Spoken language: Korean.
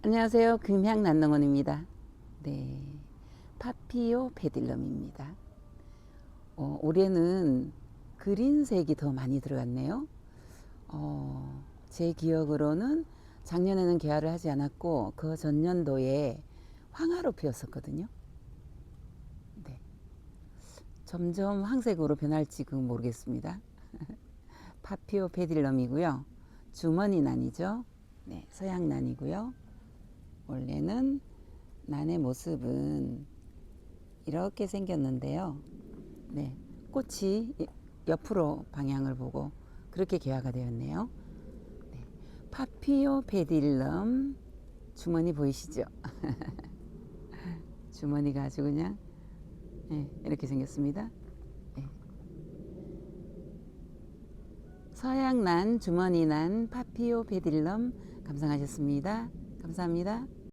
안녕하세요. 금향 난농원입니다. 네. 파피오 페딜럼입니다. 어, 올해는 그린색이 더 많이 들어갔네요. 어, 제 기억으로는 작년에는 개화를 하지 않았고 그 전년도에 황화로 피었었거든요. 네. 점점 황색으로 변할지 그 모르겠습니다. 파피오 페딜럼이고요. 주머니 난이죠. 네, 서양 난이고요. 원래는 난의 모습은 이렇게 생겼는데요. 네, 꽃이 옆으로 방향을 보고 그렇게 개화가 되었네요. 네, 파피오 페딜럼 주머니 보이시죠? 주머니가 아주 그냥 네, 이렇게 생겼습니다. 네. 서양난, 주머니난, 파피오 페딜럼 감상하셨습니다. 감사합니다.